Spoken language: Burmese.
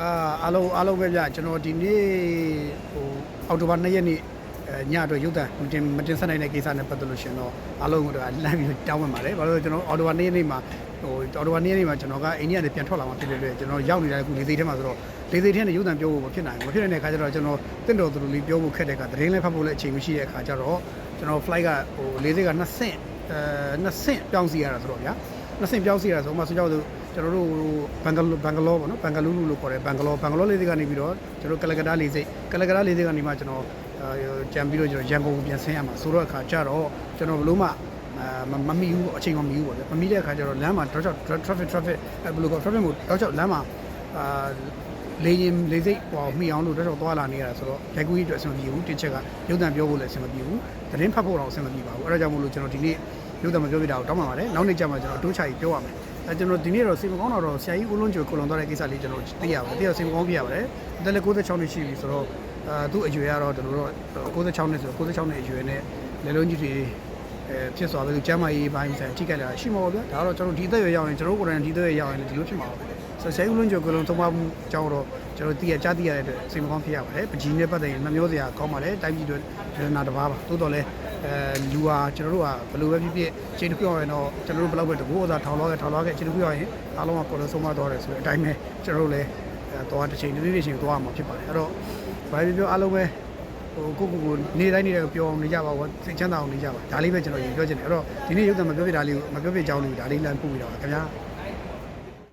အာအားလုံးအားလုံးပဲဗျကျွန်တော်ဒီနေ့ဟိုအောက်တိုဘာ2ရက်နေ့အဲညအတွက်ရုပ်သံမတင်မတင်ဆက်နိုင်တဲ့ကိစ္စနဲ့ပတ်သက်လို့ရှင်တော့အားလုံးကတော့လမ်းပြီးတောင်းဝင်ပါတယ်ဘာလို့လဲကျွန်တော်အော်တိုဘာ2ရက်နေ့မှာဟိုအော်တိုဘာ2ရက်နေ့မှာကျွန်တော်ကအိန္ဒိယနဲ့ပြန်ထွက်လာမှဖြစ်တဲ့အတွက်ကျွန်တော်ရောက်နေတဲ့အခုလေသိထဲမှာဆိုတော့လေသိထဲနဲ့ရုပ်သံပြောဖို့မဖြစ်နိုင်ဘူးမဖြစ်နိုင်တဲ့အခါကျတော့ကျွန်တော်တင့်တော်သူတို့လေးပြောဖို့ခက်တဲ့အခါသတင်းလည်းဖတ်ဖို့လည်းအချိန်မရှိတဲ့အခါကျတော့ကျွန်တော် flight ကဟိုလေသိက2ဆင့်အဲ2ဆင့်ပြောင်းစီရတာဆိုတော့ဗျာ2ဆင့်ပြောင်းစီရတာဆိုမှဆိုကြတော့ ကျွန်တော်တို့ဘန်ဂလိုဘန်ဂလောပေါ့နော်ဘန်ဂလူးလူလို့ခေါ်တယ်ဘန်ဂလောဘန်ဂလောလေးတွေကနေပြီးတော့ကျွန်တော်ကလကတာလေးစိတ်ကလကတာလေးစိတ်ကနေမှကျွန်တော်ကြံပြီးတော့ကျွန်တော်ရန်ကုန်ကိုပြန်ဆင်းရမှာဆိုတော့အခါကျတော့ကျွန်တော်ဘလို့မှမမမီဘူးအချိန်ကမမီဘူးပေါ့လေမမီတဲ့အခါကျတော့လမ်းမှာတော့ traffic traffic ဘယ်လိုကော traffic ကိုတော့လမ်းမှာအာလေရင်လေစိတ်ဟောမိအောင်လို့တော့သွားလာနေရတာဆိုတော့ရိုက်ကူးကြီးအတွက်အဆင်မပြေဘူးတစ်ချက်ကရုပ်သံပြောဖို့လည်းအဆင်မပြေဘူးသတင်းဖတ်ဖို့တော့အဆင်မပြေပါဘူးအဲဒါကြောင့်မို့လို့ကျွန်တော်ဒီနေ့ရုပ်သံမပြောပြတာကိုတောင်းပန်ပါတယ်နောက်နေ့ကျမှကျွန်တော်တိုးချကြီးပြောရမယ် အဲကျွန်တော်ဒီနေ့တော့စေမကောင်းတော့ဆရာကြီးဦးလုံးကျော်ကိုလွန်သွားတဲ့ကိစ္စလေးကျွန်တော်သိရပါတယ်သိရစေမကောင်းပြရပါတယ်အသက်လည်း96နှစ်ရှိပြီဆိုတော့အာသူ့အရွယ်ကတော့ကျွန်တော်တို့96နှစ်ဆိုတော့96နှစ်အရွယ်နဲ့လေလုံးကြီးတွေအဲဖြစ်သွားပြီကျမ်းမာရေးပိုင်းဆိုင်ထိကြတာရှိမှာပေါ့ဗျာဒါကတော့ကျွန်တော်ဒီသက်ရွယ်ရောက်ရင်ကျွန်တော်ကိုယ်တိုင်ဒီသက်ရွယ်ရောက်ရင်ဒီလိုဖြစ်မှာပါဆိုဆရာကြီးဦးလုံးကျော်ကိုလွန်သုံးပါမှုအကြောင်းတော့ကျွန်တော်သိရကြားသိရတဲ့အတွက်စေမကောင်းဖြစ်ရပါတယ်ပကြီးနဲ့ပတ်သက်ရင်နှမျိုးစရာကောင်းပါတယ်တိုင်းပြည်တွေဒေသနာတစ်ပါးပါသို့တော်လည်း အဲလူဟာကျွန်တော်တို့ကဘယ်လိုပဲဖြစ်ဖြစ်ချိန်တစ်ခုအောင်ရင်တော့ကျွန်တော်တို့ဘယ်လောက်ပဲတကူဥစားထောင်လောက်ခဲ့ထောင်လောက်ခဲ့ချိန်တစ်ခုအောင်ရင်အားလုံးကကိုယ်လုံးဆုံးမသွားတယ်ဆိုတဲ့အတိုင်းပဲကျွန်တော်တို့လည်းအဲတော့တစ်ချိန်တစ်နေ့တစ်ချိန်သွားမှာဖြစ်ပါတယ်အဲ့တော့ဘာပဲပြောအားလုံးပဲဟိုကိုကိုကိုနေတိုင်းနေတော့ပြောအောင်နေကြပါဘောစိတ်ချမ်းသာအောင်နေကြပါဒါလေးပဲကျွန်တော်ရင်ပြောချင်တယ်အဲ့တော့ဒီနေ့ရုပ်သံမပြောပြတာလေးကိုမပြောပြကြောင်းလေးဒါလေးလမ်းပို့ပြီးတော့ခင်ဗျာ